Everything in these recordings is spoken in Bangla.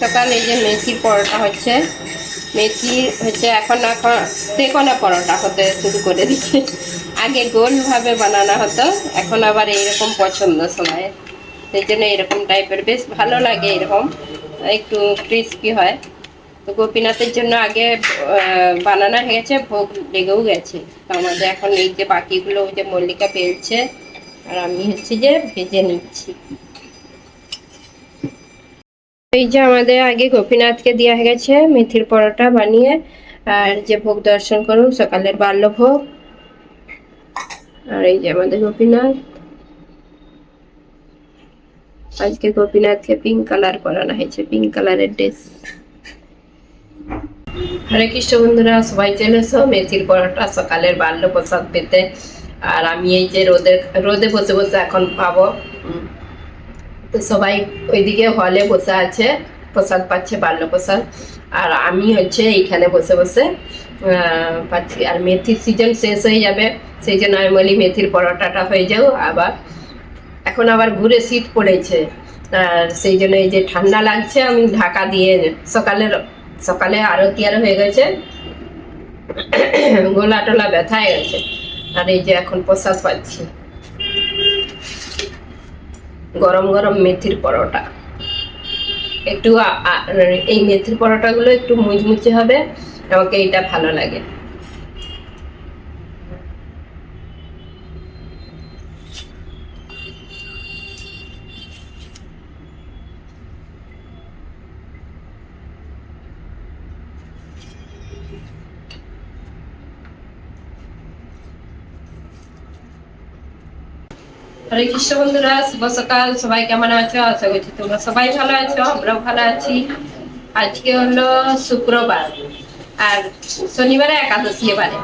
সকাল এই যে মেথির পরোটা হচ্ছে। মেথি হচ্ছে এখন এখন তেকোনা পরোটা হতে শুরু করে দিচ্ছে আগে গোলভাবে বানানো হতো, এখন আবার এইরকম পছন্দ সবাই। সেই জন্য এরকম টাইপের বেশ ভালো লাগে এরকম, একটু ক্রিস্পি হয়। তো গোপীনাথের জন্য আগে বানানো হয়ে গেছে, ভোগ লেগেও গেছে। তো আমাদের এখন এই যে বাকিগুলো, ওই যে মল্লিকা পেলছে, আর আমি হচ্ছে যে ভেজে নিচ্ছি। এই যে আমাদের আগে গোপীনাথকে দেওয়া হয়ে গেছে, মেথির পরোটা বানিয়ে, আর যে ভোগ দর্শন করুন সকালের বাল্য ভোগ আর এই যে আমাদের গোপীনাথ। আজকে গোপীনাথকে পিঙ্ক কালার করানো হয়েছে পিঙ্ক কালারের ড্রেস হরে কৃষ্ণ বন্ধুরা, সবাই চলে এসো মেথির পরোটা সকালের বাল্য প্রসাদ পেতে। আর আমি এই যে রোদে রোদে বসে বসে এখন পাবো। তো সবাই ওইদিকে হলে বসে আছে, প্রসাদ পাচ্ছে বাল্য প্রসাদ আর আমি হচ্ছে এইখানে বসে বসে পাচ্ছি। আর মেথির সিজন শেষ হয়ে যাবে, সেই জন্য আমি বলি মেথির পরোটাটা হয়ে যাও আবার। এখন আবার ঘুরে শীত পড়েছে, আর সেই জন্য এই যে ঠান্ডা লাগছে, আমি ঢাকা দিয়ে সকালের, সকালে আরতি আরও হয়ে গেছে। গোলা টোলা ব্যথা হয়ে গেছে। আর এই যে এখন প্রসাদ পাচ্ছি। গরম গরম মেথির পরোটা। একটু আ- এই মেথির পরোটাগুলো একটু মুচমুচে হবে, আমাকে এটা ভালো লাগে। হরে কৃষ্ণ বন্ধুরা, শুভ সকাল, সবাই কেমন আছো? আশা করছি তোমরা সবাই ভালো আছো, আমরাও ভালো আছি। আজকে হলো শুক্রবার, আর শনিবারে একাদশী এবারে।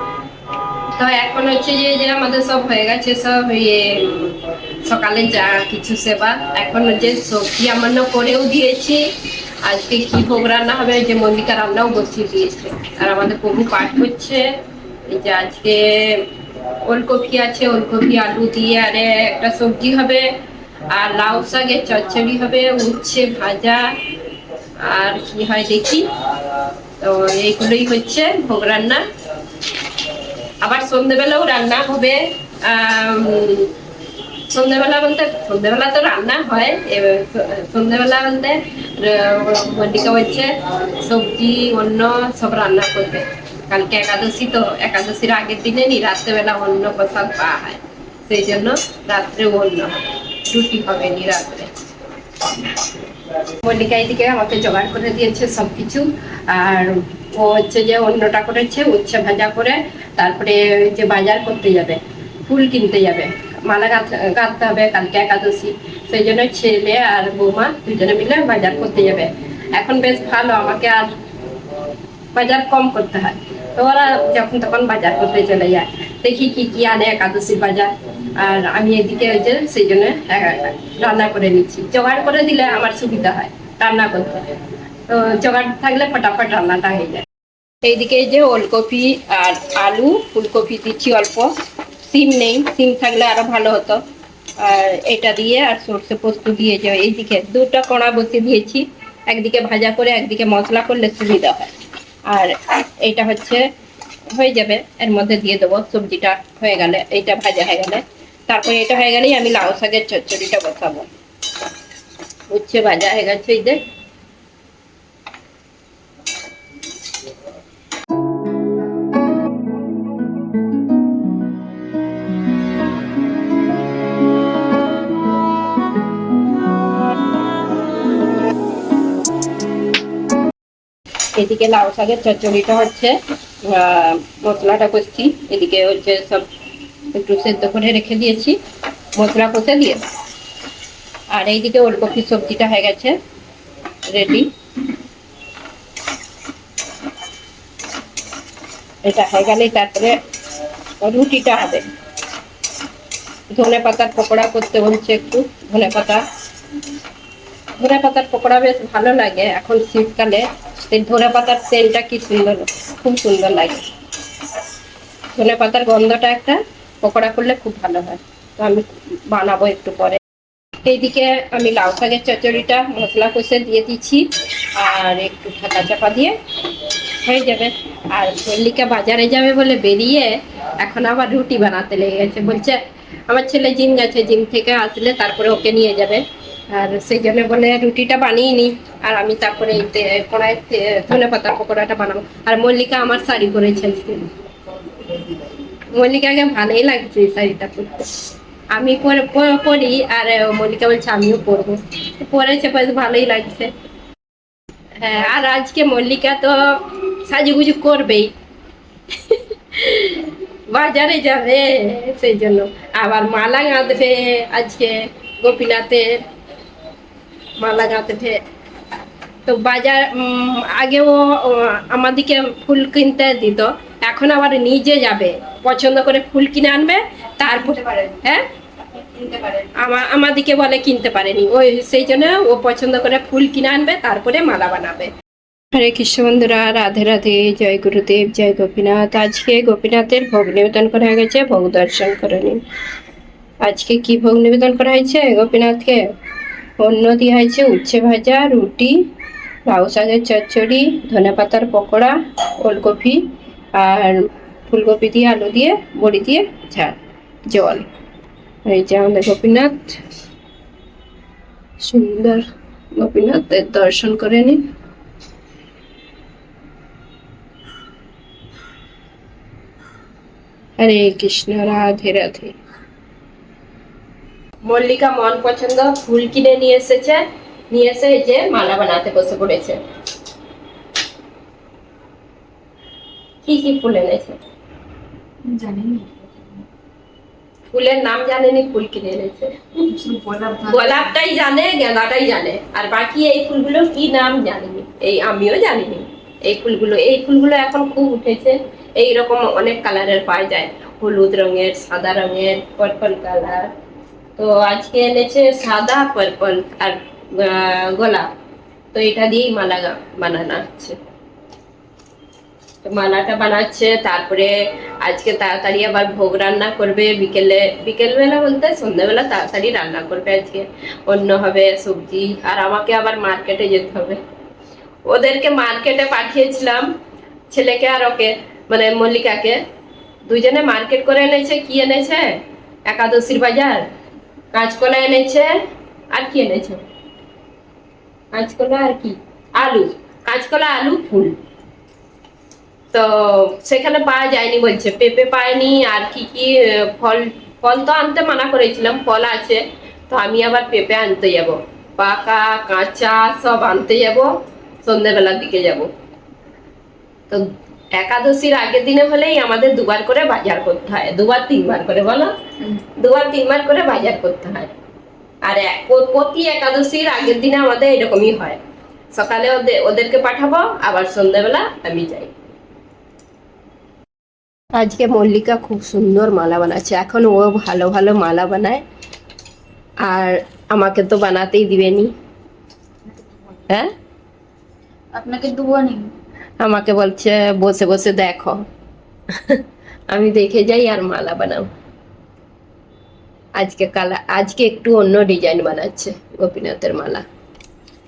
তো এখন হচ্ছে যে যে আমাদের সব হয়ে গেছে, সব ইয়ে সকালে যা কিছু সেবা, এখন যে সবজি আমান্য করেও দিয়েছি। আজকে কি ভোগ রান্না হবে যে মল্লিকা রান্নাও বসিয়ে দিয়েছে। আর আমাদের প্রভু পাঠ করছে। যে আজকে ওলকপি আছে ওলকপি আলু দিয়ে আর একটা সবজি হবে আর লাউ শাকের চচ্চড়ি হবে উচ্ছে ভাজা আর কি হয় দেখি। তো এইগুলোই হচ্ছে ভোগ রান্না। আবার সন্ধেবেলাও রান্না হবে আম, সন্ধেবেলা বলতে সন্ধেবেলা তো রান্না হয় এবার সন্ধেবেলা বলতে মল্লিকা বলছে সবজি অন্য সব রান্না করবে। কালকে একাদশী তো, একাদশীর আগের দিনে নি রাত্রেবেলা অন্য প্রসাদ পাওয়া হয়। সেই জন্য রাত্রে অন্য হবে, রুটি হবে নি রাত্রে। মল্লিকা এদিকে আমাকে জোগাড় করে দিয়েছে সবকিছু, আর ও হচ্ছে যে অন্যটা করেছে, উচ্ছে ভাজা করে, তারপরে যে বাজার করতে যাবে, ফুল কিনতে যাবে, মালা গাঁথ- গাঁথতে হবে কালকে একাদশী। সেই জন্য ছেলে আর বৌমা দুজনে মিলে বাজার করতে যাবে। এখন বেশ ভালো, আমাকে আর বাজার কম করতে হয়। তো ওরা যখন তখন বাজার করতে চলে যায়। দেখি কি কি আনে একাদশীর বাজার। আর আমি এদিকে যে সেই জন্য রান্না করে নিচ্ছি। জোগাড় করে দিলে আমার সুবিধা হয় রান্না করতে। তো জোগাড় থাকলে ফটাফট রান্নাটা হয়ে যায়। এইদিকে যে ওলকপি আর আলু, ফুলকপি দিচ্ছি অল্প। সিম নেই, সিম থাকলে আরও ভালো হতো। আর এটা দিয়ে আর সর্ষে পোস্ত দিয়ে যে এইদিকে দুটো কড়া বসিয়ে দিয়েছি। একদিকে ভাজা করে, একদিকে মশলা করলে সুবিধা হয়। আর এইটা হচ্ছে, হয়ে যাবে। এর মধ্যে দিয়ে দেবো সবজিটা। হয়ে গেলে এইটা ভাজা হয়ে গেলে। তারপরে এটা হয়ে গেলেই আমি লাউ শাকের চচ্চড়িটা বসাবো। উচ্ছে ভাজা হয়ে গেছে এই এদিকে লাউ শাকের চচ্চড়িটা হচ্ছে মশলাটা করছি এদিকে হচ্ছে সব একটু সেদ্ধ করে রেখে দিয়েছি। মশলা কষে দিয়ে। আর এইদিকে ওলকপি সবজিটা হয়ে গেছে রেডি এটা হয়ে গেলেই তারপরে রুটিটা হবে। ধনে পাতার পকোড়া করতে বলছে একটু, ধনে পাতা। ধনে পাতার পকোড়া বেশ ভালো লাগে। এখন শীতকালে এই ধনে পাতার সেলটা কি সুন্দর, খুব সুন্দর লাগে। ধনে পাতার গন্ধটা একটা পকোড়া করলে খুব ভালো হয়। তো আমি বানাবো একটু পরে। এইদিকে আমি লাউ শাকের চচ্চড়িটা, মশলা কষে দিয়ে দিচ্ছি। আর একটু ঢাকা চাপা দিয়ে হয়ে যাবে। আর মল্লিকা বাজারে যাবে বলে বেরিয়ে এখন আবার রুটি বানাতে লেগে গেছে। বলছে, আমার ছেলে জিম গেছে, জিম থেকে আসলে তারপরে ওকে নিয়ে যাবে। আর সেই জন্য বলে রুটিটা বানিয়ে নি। আর আমি তারপরে কড়াই ধনে পাতা পকোড়াটা বানাবো। আর মল্লিকা আমার শাড়ি আজকে। মল্লিকাকে ভালোই লাগছে শাড়িটা পরতে। আমি পরে আর মল্লিকা বলছে আমিও পরবো। পরেছে, বেশ ভালোই লাগছে। হ্যাঁ আর আজকে মল্লিকা তো সাজুগুজু করবেই। বাজারে যাবে সেই জন্য। আবার মালা গাঁথবে আজকে গোপীনাথের। মালা গাঁথবে তো বাজার উম, আগে ও ও আমাদেরকে ফুল কিনতে দিত। এখন আবার নিজে যাবে। পছন্দ করে ফুল কিনে আনবে তারপর হ্যাঁ? আমা- আমাদেরকে বলে কিনতে পারেনি। ওই সেই জন্য ও পছন্দ করে ফুল কিনে আনবে তারপরে মালা বানাবে। হরে কৃষ্ণ বন্ধুরা রাধে রাধে জয় গুরুদেব জয় গোপীনাথ। আজকে গোপীনাথের ভোগ নিবেদন করা হয়ে গেছে ভোগ দর্শন করে নিন। আজকে কি ভোগ নিবেদন করা হয়েছে গোপীনাথকে? অন্ন দেওয়া হয়েছে উচ্ছে ভাজা, রুটি লাউ শাকের চচ্চড়ি ধনে পাতার পকোড়া, ওলকপি আর ফুলকপি দিয়ে আলু দিয়ে, বড়ি দিয়ে ঝাল, জল। এই যে আমাদের গোপীনাথ, সুন্দর গোপীনাথের দর্শন করে নিন। হরে কৃষ্ণ, রাধে রাধে। মল্লিকা মন পছন্দ ফুল কিনে নিয়ে এসেছে নিয়ে এসে যে মালা বানাতে বসে পড়েছে। কি কি ফুল এনেছে? জানি না ফুলের নাম জানেনি ফুল কিনে এনেছে। গোলাপটাই জানে গেঁদাটাই জানে আর বাকি এই ফুলগুলো কি নাম জানিনি এই আমিও জানিনি। এই ফুলগুলো এই ফুলগুলো এখন খুব উঠেছে এই রকম অনেক কালারের পাওয়া যায়। হলুদ রঙের সাদা রঙের পার্পল কালার তো আজকে এনেছে সাদা, পার্পল আর গোলাপ। তো এটা দিয়েই মালা বানানো হচ্ছে। তো মালাটা বানাচ্ছে, তারপরে আজকে তাড়াতাড়ি আবার ভোগ রান্না করবে বিকেলে। বিকেলবেলা বলতে সন্ধ্যাবেলা তাড়াতাড়ি রান্না করবে আজকে। অন্য হবে সবজি, আর আমাকে আবার মার্কেটে যেতে হবে। ওদেরকে মার্কেটে পাঠিয়েছিলাম, ছেলেকে আর ওকে মানে মল্লিকাকে। দুজনে মার্কেট করে এনেছে, কি এনেছে? একাদশীর বাজার। কাঁচকলা এনেছে, আর কি এনেছে? কাঁচকলা আর কি? আলু, কাঁচকলা, আলু, ফুল। তো সেখানে পাওয়া যায়নি বলছে। পেঁপে পায়নি আর কি কি ফল ফল তো আনতে মানা করেছিলাম, ফল আছে। তো আমি আবার পেঁপে আনতে যাব। পাকা, কাঁচা, সব আনতে যাব। সন্ধ্যেবেলার দিকে যাব। তো একাদশীর আগের দিনে হলেই আমাদের দুবার করে বাজার করতে হয়। দুবার তিনবার করে বলো? দুবার তিনবার করে বাজার করতে হয়। আর প্রতি একাদশীর আগের দিনে আমাদের এরকমই হয়। সকালে ওদের ওদেরকে পাঠাবো আবার সন্ধ্যাবেলা আমি যাই। আজকে মল্লিকা খুব সুন্দর মালা বানাচ্ছে। এখন ও ভালো ভালো মালা বানায়। আর আমাকে তো বানাতেই দিবেনি। হ্যাঁ? আপনাকে নেই আমাকে বলছে, বসে বসে দেখো। আমি দেখে যাই আর মালা বানাও। আজকে কালা, আজকে একটু অন্য ডিজাইন বানাচ্ছে গোপীনাথের মালা।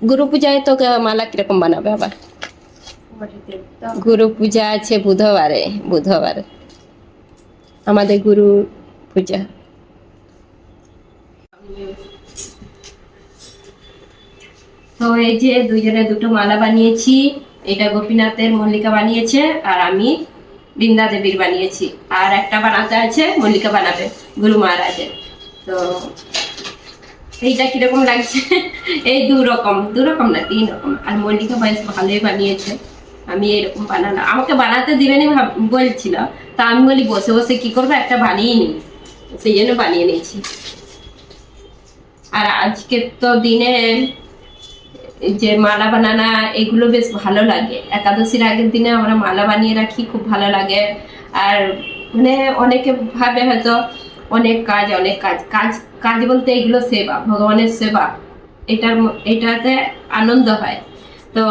গুরু পূজায় তো মালা কীরকম বানাবে আবার? গুরু পূজা আছে বুধবারে, বুধবার। আমাদের গুরু পূজা তো এই যে দুজনে দুটো মালা বানিয়েছি। এটা গোপীনাথের মল্লিকা বানিয়েছে আর আমি বৃন্দা দেবীর বানিয়েছি। আর একটা বানাতে আছে মল্লিকা বানাবে গুরু মহারাজের। তো এইটা কীরকম লাগছে? এই দু রকম দু রকম না, তিন রকম। আর মল্লিকা বেশ ভালোই বানিয়েছে। আমি এরকম বানালাম আমাকে বানাতে দিবেনি বলছিল। তা আমি বলি, বসে বসে কি করব? একটা বানিয়ে নিই সেই জন্য বানিয়ে নিয়েছি। আর আজকের তো দিনে যে মালা বানানা, এগুলো বেশ ভালো লাগে। একাদশীর আগের দিনে আমরা মালা বানিয়ে রাখি, খুব ভালো লাগে। আর মানে অনেকে ভাবে হয়তো অনেক কাজ অনেক কাজ। কাজ কাজ বলতে এগুলো সেবা, ভগবানের সেবা। এটার এটাতে আনন্দ হয়। তো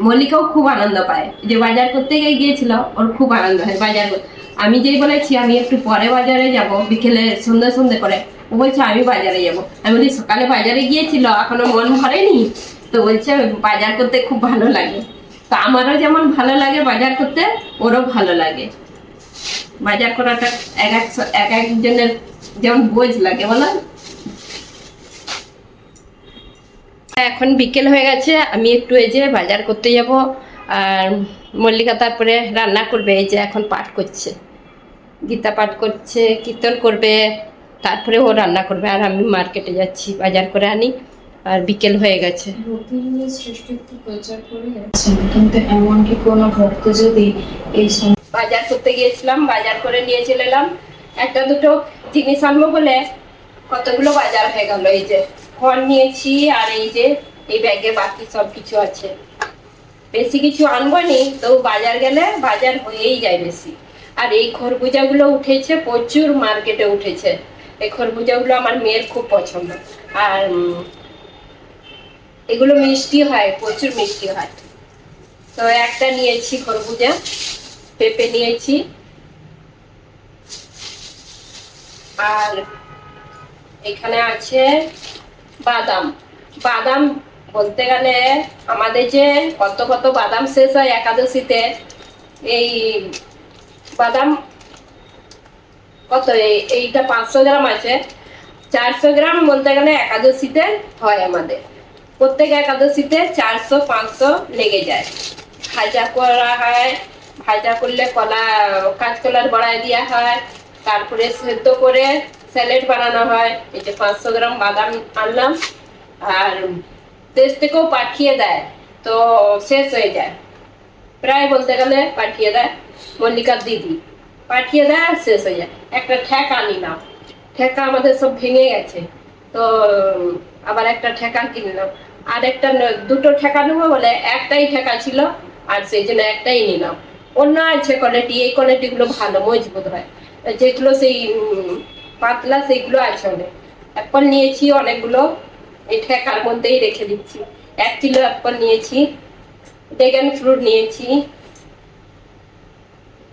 মল্লিকাও খুব আনন্দ পায়। যে বাজার করতে গিয়ে গিয়েছিল ওর খুব আনন্দ হয় বাজার আমি যেই বলেছি, আমি একটু পরে বাজারে যাব, বিকেলে সন্ধ্যে সন্ধ্যে করে। ও বলছে, আমি বাজারে যাব। আমি বলি, সকালে বাজারে গিয়েছিল, এখনও মন ভরেনি? তো বলছে বাজার করতে খুব ভালো লাগে। তো আমারও যেমন ভালো লাগে বাজার করতে, ওরও ভালো লাগে। বাজার করাটা এক এক এক একজনের যেমন বোঝ লাগে, বলো। এখন বিকেল হয়ে গেছে, আমি একটু এই যে বাজার করতে যাব, আর মল্লিকা তারপরে রান্না করবে, এই যে এখন পাঠ করছে। গীতা পাঠ করছে, কীর্তন করবে, তারপরে ও রান্না করবে, আর আমি মার্কেটে যাচ্ছি, বাজার করে আনি। আর বিকেল হয়ে গেছে। যাচ্ছেন কিন্তু এমন কি কোনো ভক্ত যদি এই বাজার করতে গিয়েছিলাম বাজার করে নিয়ে চলে এলাম। একটা দুটো জিনিস আনব বলে কতগুলো বাজার হয়ে গেল এই যে ফল নিয়েছি আর এই যে এই ব্যাগে বাকি সব কিছু আছে। বেশি কিছু আনব নি তো বাজার গেলে বাজার হয়েই যায় বেশি। আর এই খরবুজাগুলো উঠেছে প্রচুর মার্কেটে উঠেছে। এই খরবুজাগুলো আমার মেয়ের খুব পছন্দ। আর এগুলো মিষ্টি হয়, প্রচুর মিষ্টি হয়। তো একটা নিয়েছি খরবুজা, পেঁপে নিয়েছি। আর এখানে আছে বাদাম। বাদাম বলতে গেলে আমাদের যে কত কত বাদাম শেষ হয় একাদশীতে, এই বাদাম কত? এই- এইটা পাঁচশো গ্রাম আছে। চারশো গ্রাম বলতে গেলে একাদশীতে হয় আমাদের। প্রত্যেক একাদশীতে চারশো, পাঁচশো লেগে যায়। ভাজা করা হয় ভাজা করলে কলা, কাঁচকলার বড়ায় দেওয়া হয়, তারপরে সেদ্ধ করে স্যালেড বানানো হয়। এই যে পাঁচশো গ্রাম বাদাম আনলাম, আর দেশ থেকেও পাঠিয়ে দেয়, তো শেষ হয়ে যায়। প্রায় বলতে গেলে পাঠিয়ে দেয় মল্লিকার দিদি। পাঠিয়ে দেয় আর শেষ হয়ে যায়। একটা ঠেকা নিলাম। ঠেকা আমাদের সব ভেঙে গেছে। তো আবার একটা ঠেকা কিনলাম। আর একটা দুটো ঠেকা নেব বলে একটাই ঠেকা ছিল, আর সেই জন্য একটাই নিলাম। অন্য আছে কোয়ালিটি এই কোয়ালিটিগুলো ভালো, মজবুত হয়। যেগুলো সেই পাতলা, সেইগুলো আছে অনেক। অ্যাপল নিয়েছি অনেকগুলো, এই ঠেকার মধ্যেই রেখে দিচ্ছি। এক কিলো অ্যাপল নিয়েছি ড্রাগন ফ্রুট নিয়েছি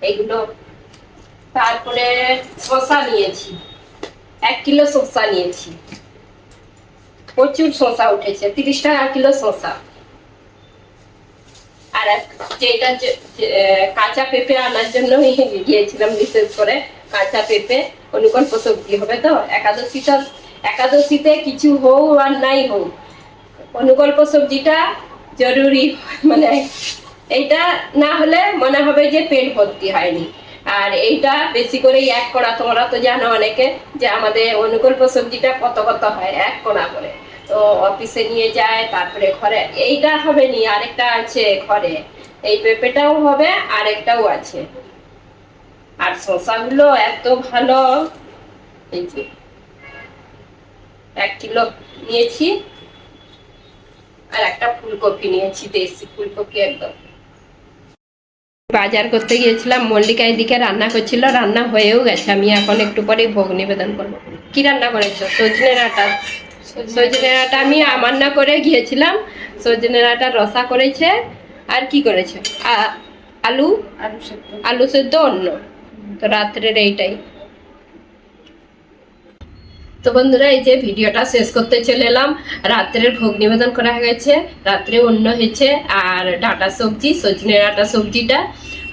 এইগুলো তারপরে শসা নিয়েছি, এক কিলো শসা নিয়েছি। প্রচুর শসা উঠেছে তিরিশ টাকা কিলো শসা। আর যেটা কাঁচা পেঁপে আনার জন্য গিয়েছিলাম বিশেষ করে কাঁচা পেঁপে অনুকল্প সবজি হবে তো? একাদশীটা একাদশীতে কিছু হোক আর নাই হোক অনুকল্প সবজিটা জরুরি মানে এইটা না হলে মনে হবে যে পেট ভর্তি হয়নি। আর এইটা বেশি করে এক কড়া, তোমরা তো জানো অনেকে যে আমাদের অনুকল্প সবজিটা কত কত হয়, এক কোণা করে। তো অফিসে নিয়ে যায়, তারপরে ঘরে, এইটা হবে নি আরেকটা আছে ঘরে। এই পেঁপেটাও হবে, আরেকটাও আছে। আর শশাগুলো এত ভালো। এক কিলো নিয়েছি, আর একটা ফুলকপি নিয়েছি, দেশি ফুলকপি একদম। বাজার করতে গিয়েছিলাম মল্লিকা এদিকে রান্না করছিল রান্না হয়েও গেছে। আমি এখন একটু পরে ভোগ নিবেদন করব। কি রান্না করেছ? সজনে ডাঁটা সজনে আটা আমি আমার না করে গিয়েছিলাম। সজনে ডাঁটা রসা করেছে। আর কি করেছে? আলু? আলু সেদ্ধ। আলু সেদ্ধ অন্য। তো রাত্রের এইটাই। তো বন্ধুরা, এই যে ভিডিওটা শেষ করতে চলে এলাম। রাত্রের ভোগ নিবেদন করা হয়ে গেছে। রাত্রে অন্য হয়েছে আর ডাটা সবজি, সজনে ডাটা সবজিটা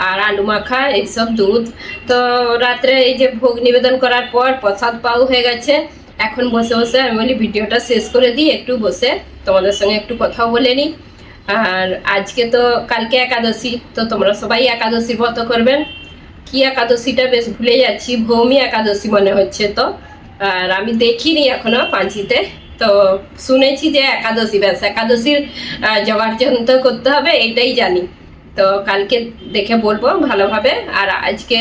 আর আলু মাখা, এইসব দুধ। তো রাত্রে এই যে ভোগ নিবেদন করার পর প্রসাদ পাও হয়ে গেছে। এখন বসে বসে আমি বলি, ভিডিওটা শেষ করে দিই। একটু বসে তোমাদের সঙ্গে একটু কথাও বলে নিই। আর আজকে তো কালকে একাদশী, তো তোমরা সবাই একাদশীর মতো করবেন। কি একাদশীটা বেশ ভুলে যাচ্ছি, ভৌমি একাদশী মনে হচ্ছে তো। আর আমি দেখিনি এখনও পাঁচিতে তো শুনেছি যে একাদশী, ব্যাস একাদশীর যন্ত্র করতে হবে, এইটাই জানি। তো কালকে দেখে বলব ভালোভাবে। আর আজকে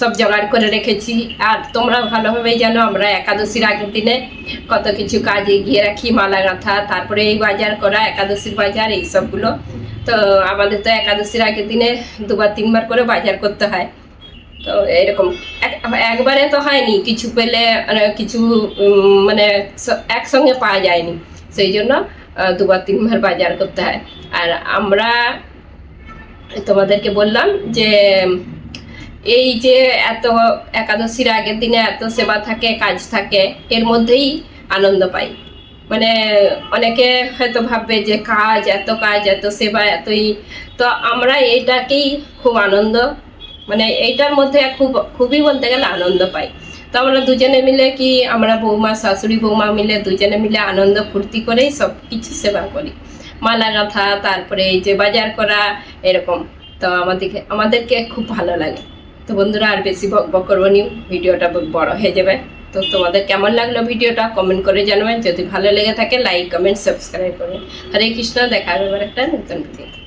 সব জোগাড় করে রেখেছি। আর তোমরা ভালোভাবেই জানো, আমরা একাদশীর আগের দিনে কত কিছু কাজ এগিয়ে রাখি, মালা গাঁথা, তারপরে এই বাজার করা, একাদশীর বাজার, এই সবগুলো। তো আমাদের তো একাদশীর আগের দিনে দুবার, তিনবার করে বাজার করতে হয়। তো এরকম এক- একবারে তো হয়নি, কিছু পেলে মানে কিছু মানে একসঙ্গে পাওয়া যায়নি। সেই জন্য দুবার, তিনবার বাজার করতে হয়। আর আমরা তোমাদেরকে বললাম যে, এই যে এত একাদশীর আগের দিনে এত সেবা থাকে, কাজ থাকে, এর মধ্যেই আনন্দ পাই। মানে অনেকে হয়তো ভাববে যে, কাজ, এত কাজ, এত সেবা, এতই। তো আমরা এটাকেই খুব আনন্দ মানে এইটার মধ্যে খুব, খুবই বলতে গেলে আনন্দ পাই। তো আমরা দুজনে মিলে কি, আমরা বৌমা, শাশুড়ি, বৌমা মিলে দুজনে মিলে আনন্দ, ফুর্তি করেই সব কিছু সেবা করি। মালা গাঁথা, তারপরে এই যে বাজার করা, এরকম। তো আমাদেরকে আমাদেরকে খুব ভালো লাগে। তো বন্ধুরা, আর বেশি বক করব নি ভিডিওটা বড় হয়ে যাবে। তো তোমাদের কেমন লাগল ভিডিওটা কমেন্ট করে জানাবেন। যদি ভালো লেগে থাকে লাইক কমেন্ট সাবস্ক্রাইব করবেন। হরে কৃষ্ণ, দেখা হবে একটা নতুন ভিডিও